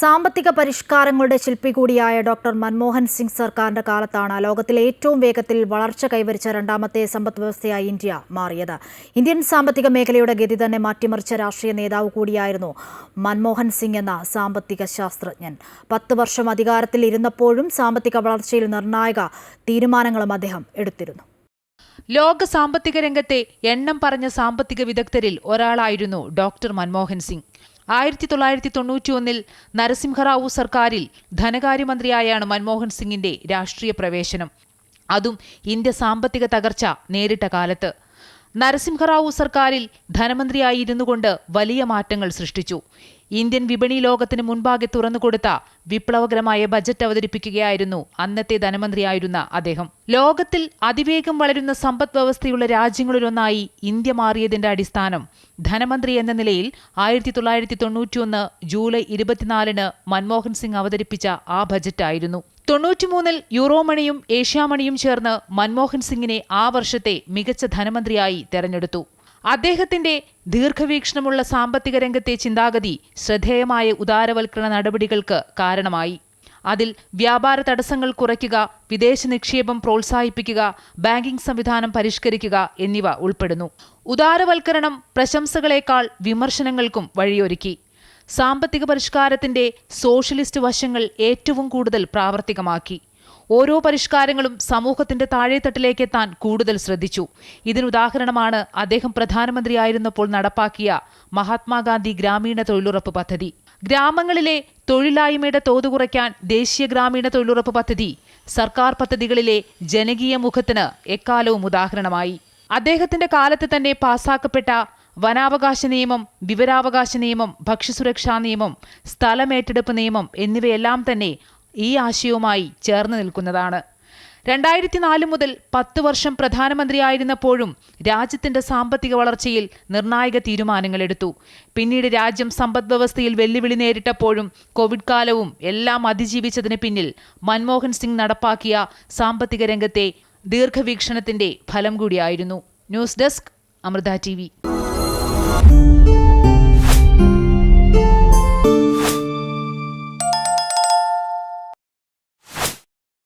സാമ്പത്തിക പരിഷ്കാരങ്ങളുടെ ശില്പി കൂടിയായ ഡോക്ടർ മൻമോഹൻ സിംഗ് സർക്കാരിന്റെ കാലത്താണ് ലോകത്തിലെ ഏറ്റവും വേഗത്തിൽ വളർച്ച കൈവരിച്ച രണ്ടാമത്തെ സമ്പദ് വ്യവസ്ഥയായി ഇന്ത്യ മാറിയത്. ഇന്ത്യൻ സാമ്പത്തിക മേഖലയുടെ ഗതി തന്നെ മാറ്റിമറിച്ച രാഷ്ട്രീയ നേതാവ് കൂടിയായിരുന്നു മൻമോഹൻ സിംഗ് എന്ന സാമ്പത്തിക ശാസ്ത്രജ്ഞൻ. പത്ത് വർഷം അധികാരത്തിൽ ഇരുന്നപ്പോഴും സാമ്പത്തിക വളർച്ചയിൽ നിർണായക തീരുമാനങ്ങളും അദ്ദേഹം എടുത്തിരുന്നു. ലോക സാമ്പത്തിക രംഗത്തെ എണ്ണം പറഞ്ഞ സാമ്പത്തിക വിദഗ്ധരിൽ ഒരാളായിരുന്നു ഡോക്ടർ മൻമോഹൻ സിംഗ്. ആയിരത്തി തൊള്ളായിരത്തി തൊണ്ണൂറ്റി ഒന്നിൽ നരസിംഹറാവു സർക്കാരിൽ ധനകാര്യമന്ത്രിയായാണ് മൻമോഹൻ സിംഗിന്റെ രാഷ്ട്രീയ പ്രവേശനം. അതും ഇന്ത്യ സാമ്പത്തിക തകർച്ച നേരിട്ട കാലത്ത്. നരസിംഹറാവു സർക്കാരിൽ ധനമന്ത്രിയായിരുന്നു കൊണ്ട് വലിയ മാറ്റങ്ങൾ സൃഷ്ടിച്ചു. ഇന്ത്യൻ വിപണി ലോകത്തിന് മുൻപാകെ തുറന്നുകൊടുത്ത വിപ്ലവകരമായ ബജറ്റ് അവതരിപ്പിക്കുകയായിരുന്നു അന്നത്തെ ധനമന്ത്രിയായിരുന്ന അദ്ദേഹം. ലോകത്തിൽ അതിവേഗം വളരുന്ന സമ്പദ് വ്യവസ്ഥയുള്ള രാജ്യങ്ങളിലൊന്നായി ഇന്ത്യ മാറിയതിന്റെ അടിസ്ഥാനം ധനമന്ത്രി എന്ന നിലയിൽ ആയിരത്തി തൊള്ളായിരത്തി തൊണ്ണൂറ്റിയൊന്ന് ജൂലൈ ഇരുപത്തിനാലിന് മൻമോഹൻ സിംഗ് അവതരിപ്പിച്ച ആ ബജറ്റായിരുന്നു. തൊണ്ണൂറ്റിമൂന്നിൽ യൂറോമണിയും ഏഷ്യാമണിയും ചേർന്ന് മൻമോഹൻ സിംഗിനെ ആ വർഷത്തെ മികച്ച ധനമന്ത്രിയായി തെരഞ്ഞെടുത്തു. അദ്ദേഹത്തിന്റെ ദീർഘവീക്ഷണമുള്ള സാമ്പത്തിക രംഗത്തെ ചിന്താഗതി ശ്രദ്ധേയമായ ഉദാരവൽക്കരണ നടപടികൾക്ക് കാരണമായി. അതിൽ വ്യാപാര തടസ്സങ്ങൾ കുറയ്ക്കുക വിദേശ നിക്ഷേപം പ്രോത്സാഹിപ്പിക്കുക ബാങ്കിംഗ് സംവിധാനം പരിഷ്കരിക്കുക എന്നിവ ഉൾപ്പെടുന്നു. ഉദാരവൽക്കരണം പ്രശംസകളേക്കാൾ വിമർശനങ്ങൾക്കും വഴിയൊരുക്കി. സാമ്പത്തിക പരിഷ്കാരത്തിന്റെ സോഷ്യലിസ്റ്റ് വശങ്ങൾ ഏറ്റവും കൂടുതൽ പ്രാവർത്തികമാക്കി. ഓരോ പരിഷ്കാരങ്ങളും സമൂഹത്തിന്റെ താഴെത്തട്ടിലേക്ക് എത്താൻ കൂടുതൽ ശ്രദ്ധിച്ചു. ഇതിനുദാഹരണമാണ് അദ്ദേഹം പ്രധാനമന്ത്രിയായിരുന്നപ്പോൾ നടപ്പാക്കിയ മഹാത്മാഗാന്ധി ഗ്രാമീണ തൊഴിലുറപ്പ് പദ്ധതി. ഗ്രാമങ്ങളിലെ തൊഴിലായ്മയുടെ തോത് കുറയ്ക്കാൻ ദേശീയ ഗ്രാമീണ തൊഴിലുറപ്പ് പദ്ധതി സർക്കാർ പദ്ധതികളിലെ ജനകീയ മുഖത്തിന് എക്കാലവും ഉദാഹരണമായി. അദ്ദേഹത്തിന്റെ കാലത്ത് തന്നെ പാസാക്കപ്പെട്ട വനാവകാശ നിയമം വിവരാവകാശ നിയമം ഭക്ഷ്യസുരക്ഷാ നിയമം സ്ഥലമേറ്റെടുപ്പ് നിയമം എന്നിവയെല്ലാം തന്നെ ഈ ആശയവുമായി ചേർന്ന് നിൽക്കുന്നതാണ്. രണ്ടായിരത്തി നാല് മുതൽ പത്ത് വർഷം പ്രധാനമന്ത്രിയായിരുന്നപ്പോഴും രാജ്യത്തിന്റെ സാമ്പത്തിക വളർച്ചയിൽ നിർണായക തീരുമാനങ്ങളെടുത്തു പിന്നീട് രാജ്യം സമ്പദ് വ്യവസ്ഥയിൽ വെല്ലുവിളി നേരിട്ടപ്പോഴും കോവിഡ് കാലവും എല്ലാം അതിജീവിച്ചതിന് പിന്നിൽ മൻമോഹൻ സിംഗ് നടപ്പാക്കിയ സാമ്പത്തിക രംഗത്തെ ദീർഘവീക്ഷണത്തിന്റെ ഫലം കൂടിയായിരുന്നു. News desk Amrita T Música